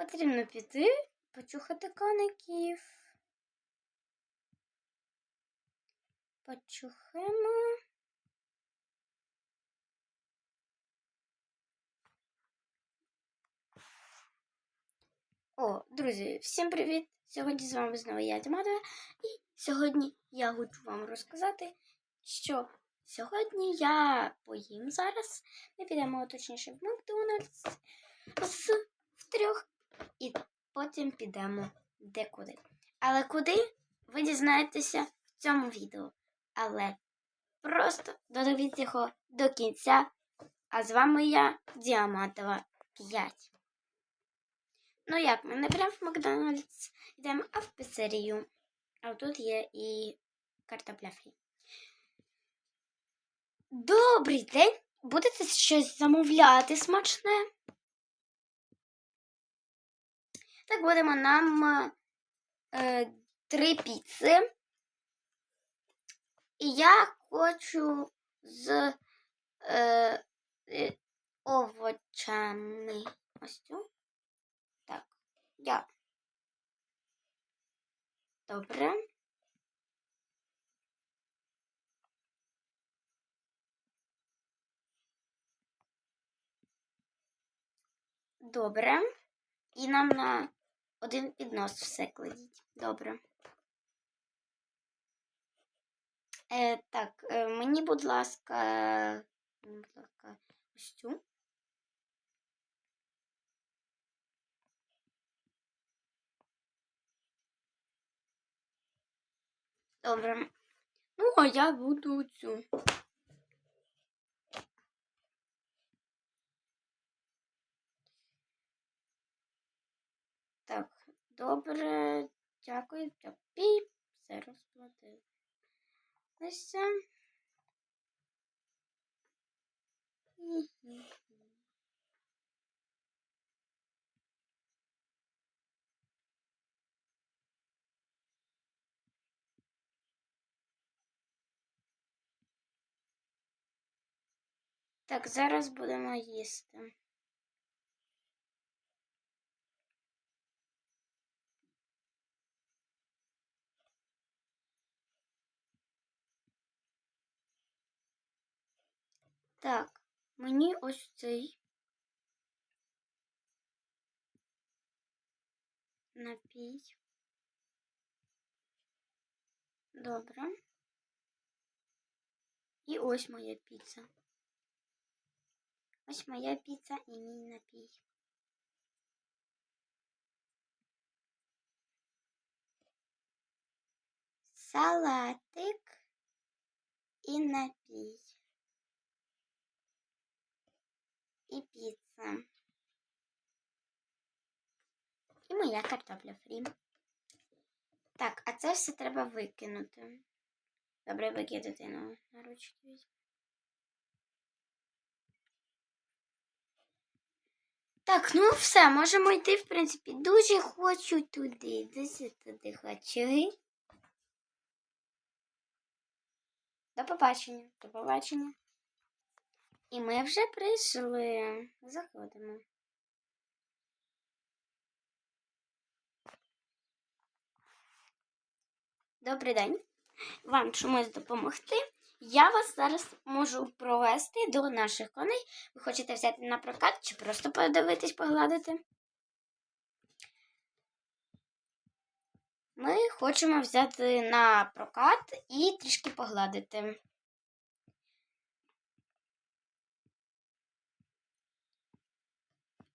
Потрібно піти, почухати коників. Почухаємо. О, друзі, всім привіт! Сьогодні з вами знову я Дімада. І сьогодні я хочу вам розказати, що сьогодні я поїм зараз. Ми підемо точніше в Макдональдс з втрьох і потім підемо декуди. Але куди ви дізнаєтеся в цьому відео. Але просто додивіться його до кінця. А з вами я, Діаматова 5. Ну як, ми не прямо в Макдональдс йдемо, а в піцерію. А тут є і картопля фрі. Добрий день! Будете щось замовляти смачне? Так, будемо нам е, три піци. І я хочу з е, е, овочами. Ось цю. Так, я. Добре. Добре. І нам на один піднос все кладіть. Добре. Е, так, е, мені, будь ласка, будь ласка, ось цю. Добре. Ну, а я буду цю. Так, добре. Дякую. Піп. Все розплатив. Ось Так, зараз будемо їсти. Так, мені ось цей напій. Добре. І ось моя піца. Ось моя піца і мій напій. Салатик і напій. І піца. І моя картопля фрі. Так, а це все треба викинути. Добре, викидати на, на ручки візьму. Так, ну все, можемо йти, в принципі. Дуже хочу туди. Дуже туди хочу. До побачення. До побачення. І ми вже прийшли. Заходимо. Добрий день. Вам чомусь допомогти. Я вас зараз можу провести до наших коней. Ви хочете взяти на прокат чи просто подивитись, погладити? Ми хочемо взяти на прокат і трішки погладити.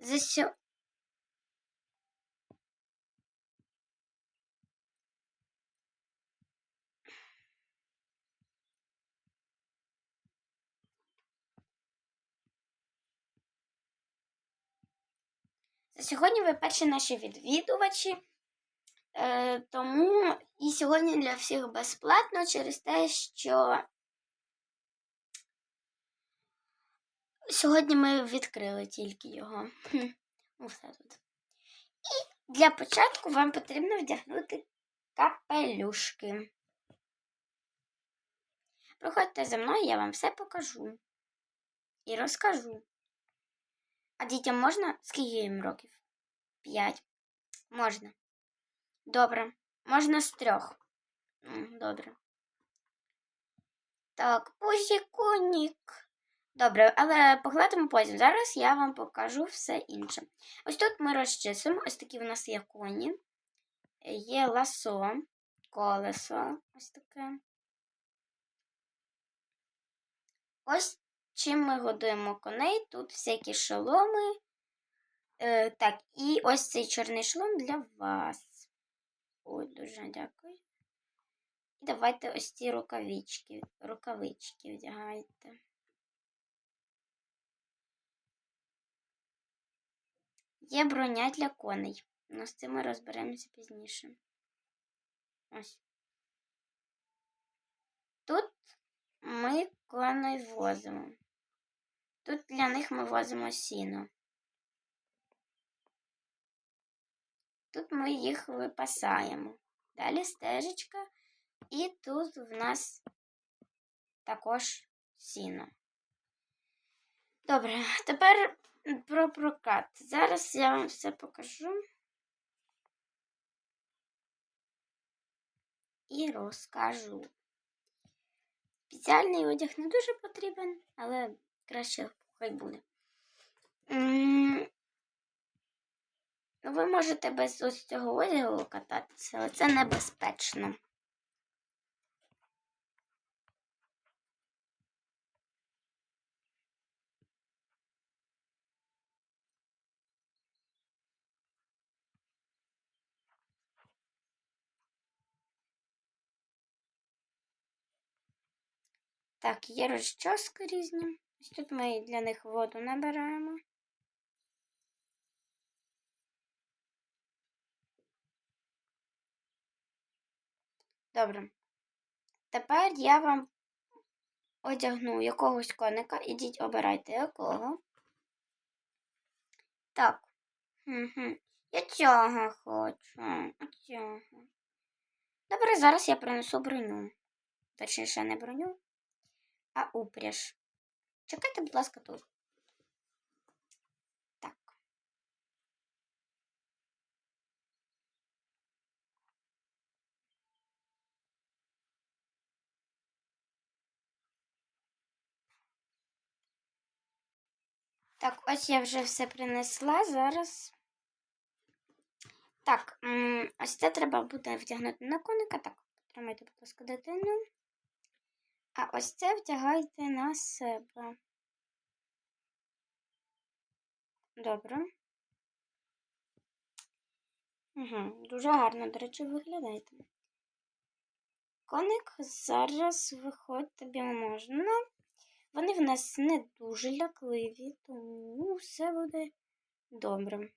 За сьо... Сьогодні ви перші наші відвідувачі, е, тому і сьогодні для всіх безплатно через те, що сьогодні ми відкрили тільки його. Хм, ну, все тут. І для початку вам потрібно вдягнути капелюшки. Проходьте за мною, я вам все покажу і розкажу. А дітям можна? Скільки їм років? П'ять. Можна. Добре. Можна з трьох. Добре. Так, пузіконік. Добре, але погладимо потім. Зараз я вам покажу все інше. Ось тут ми розчисимо. Ось такі в нас є коні. Є ласо, колесо. Ось таке. Ось чим ми годуємо коней. Тут всякі шоломи. Е, так, і ось цей чорний шолом для вас. Ой, дуже дякую. І давайте ось ці рукавички, рукавички вдягайте. Є броня для коней. Ну, з цим ми розберемося пізніше. Ось. Тут ми коней возимо. Тут для них ми возимо сіно. Тут ми їх випасаємо. Далі стежечка. І тут в нас також сіно. Добре, тепер про прокат. Зараз я вам все покажу і розкажу. Спеціальний одяг не дуже потрібен, але краще хай буде. Ви можете без ось цього одягу кататися, але це небезпечно. Так, є розчоски різні. Ось тут ми для них воду набираємо. Добре. Тепер я вам одягну якогось коника. Ідіть обирайте якого. Так. Угу. Я цього хочу. Цього. Добре, зараз я принесу броню. Точніше, не броню, а упряж. Чекайте, будь ласка, тут. Так. Так, ось я вже все принесла. Зараз. Так, ось це треба буде вдягнути на коника. Так, потримайте, будь ласка, дитину. А ось це вдягайте на себе. Добре. Угу, Дуже гарно, до речі, виглядаєте. Коник зараз виходить тобі можна. Вони в нас не дуже лякливі, тому все буде добре.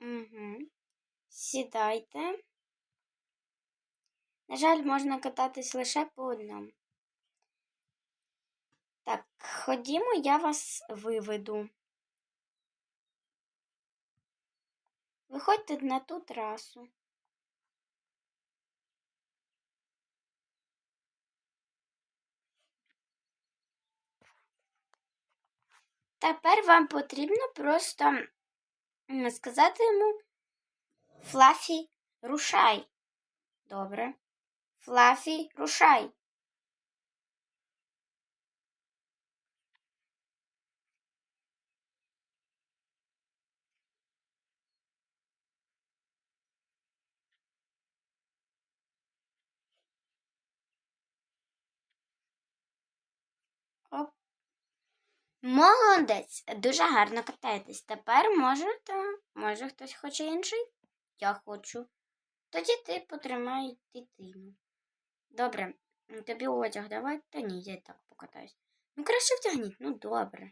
Угу. Сідайте. На жаль, можна кататись лише по одному. Так, ходімо, я вас виведу. Виходьте на ту трасу. Тепер вам потрібно просто сказати йому Флафі, рушай. Добре. Флафі, рушай. Оп. Молодець, дуже гарно катаєтесь. Тепер можете, може хтось хоче інший? Я хочу. Тоді ти потримай дитину. Добре, тобі одяг давай, та ні, я і так покатаюсь. Ну, краще вдягніть, ну добре.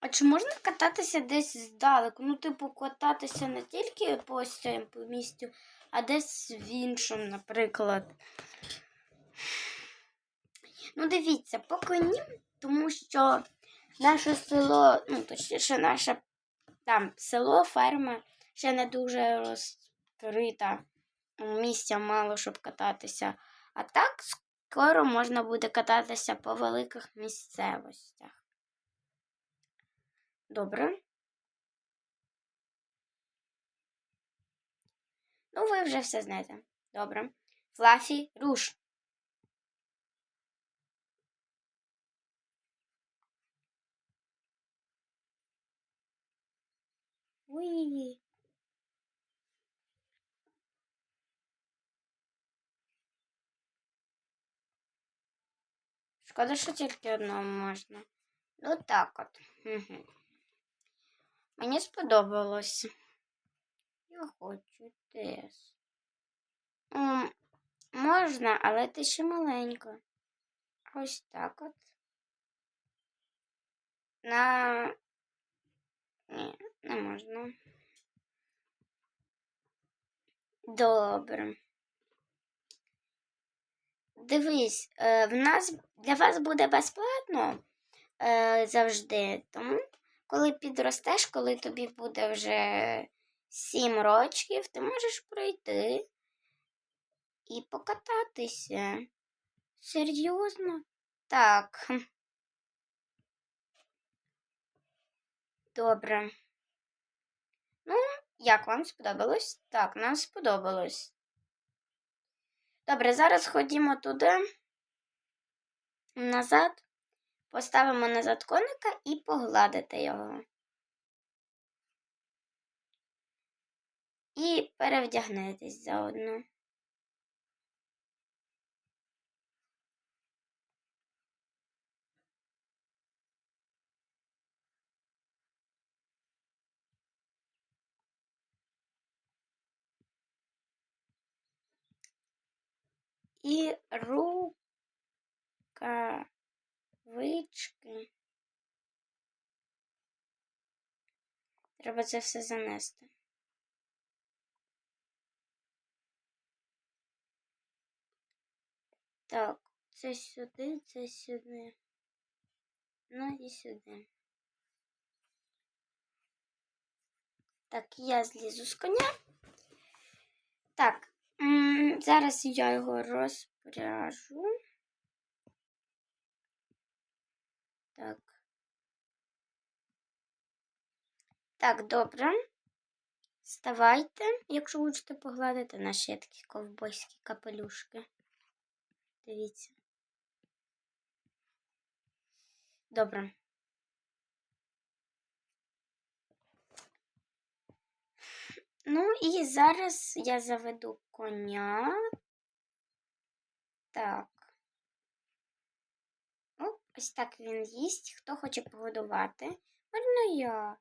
А чи можна кататися десь здалеку? Ну, типу, кататися не тільки по цьому по місту, а десь в іншому, наприклад. Ну, дивіться, поки ні, тому що наше село, ну, точніше, наше там село, ферма ще не дуже розкрита. Місця мало, щоб кататися. А так скоро можна буде кататися по великих місцевостях. Добре. Ну, ви вже все знаєте. Добре. Флафі, руш. Уй. Шкода, що тільки одного можна. Ну так от. Угу. Мені сподобалось. Я хочу теж. Можна, але ти ще маленька. Ось так от. На. Ні, не можна. Добре. Дивись, е, в нас для вас буде безплатно е, завжди. Тому, коли підростеш, коли тобі буде вже 7 років, ти можеш пройти і покататися. Серйозно? Так. Добре. Ну, як вам сподобалось? Так, нам сподобалось. Добре, зараз ходімо туди, назад, поставимо назад коника і погладите його. І перевдягнетесь заодно. І рукавички. Треба це все занести. Так, це сюди, це сюди. Ну і сюди. Так, я злізу з коня. Так, зараз я його розпряжу. Так. Так, добре. Вставайте, якщо хочете погладити наші такі ковбойські капелюшки. Дивіться. Добре. Ну і зараз я заведу коня. Так. Ось так він їсть. Хто хоче погодувати? Можна я.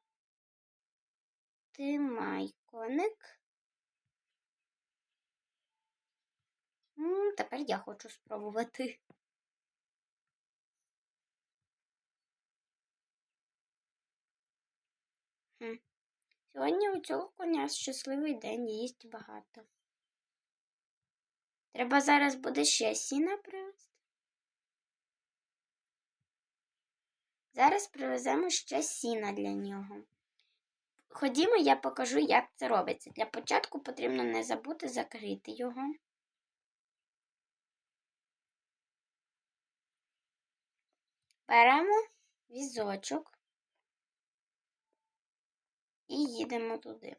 Ти май коник. М, Тепер я хочу спробувати. Сьогодні у цього коня щасливий день, їсть багато. Треба зараз буде ще сіна привезти. Зараз привеземо ще сіна для нього. Ходімо, я покажу, як це робиться. Для початку потрібно не забути закрити його. Беремо візочок і їдемо туди.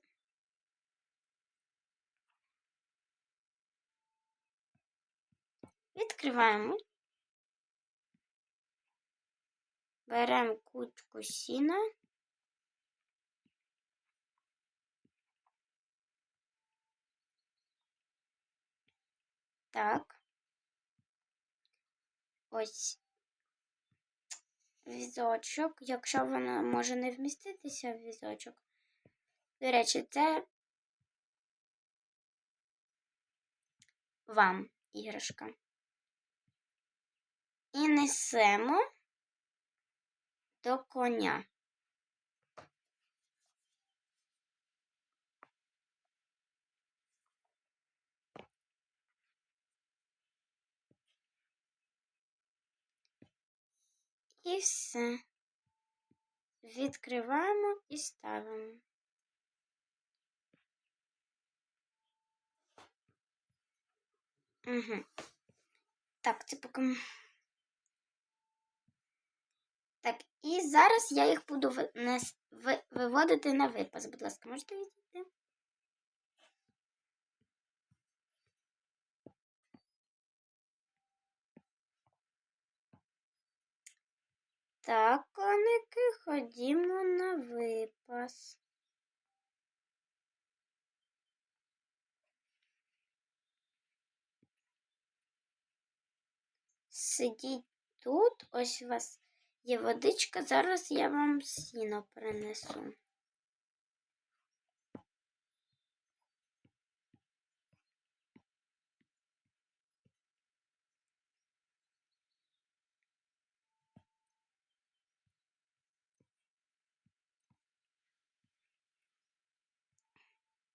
Відкриваємо. Беремо кучку сіна. Так. Ось візочок, якщо воно може не вміститися в візочок. До речі, це вам іграшка. І несемо до коня. І все відкриваємо і ставимо. Угу. Так, типу, це поки. Так, і зараз я їх буду ви- ви- виводити на випас. Будь ласка, можете відійти? Так, коники, ходімо на випас. Сидіть тут, ось вас є водичка, зараз я вам сіно принесу.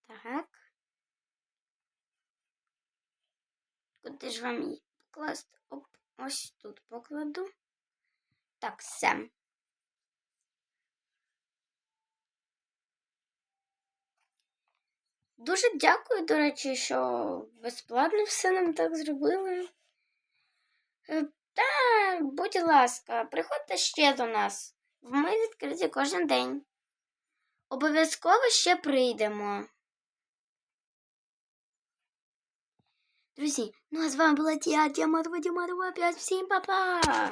Так. Куди ж вам її покласти? Оп, ось тут покладу. Так, все. Дуже дякую, до речі, що безплатно все нам так зробили. Е, Та, будь ласка, приходьте ще до нас. Ми відкриті кожен день. Обов'язково ще прийдемо. Друзі, ну а з вами була Тія Тія Матова Тія Опять всім па-па!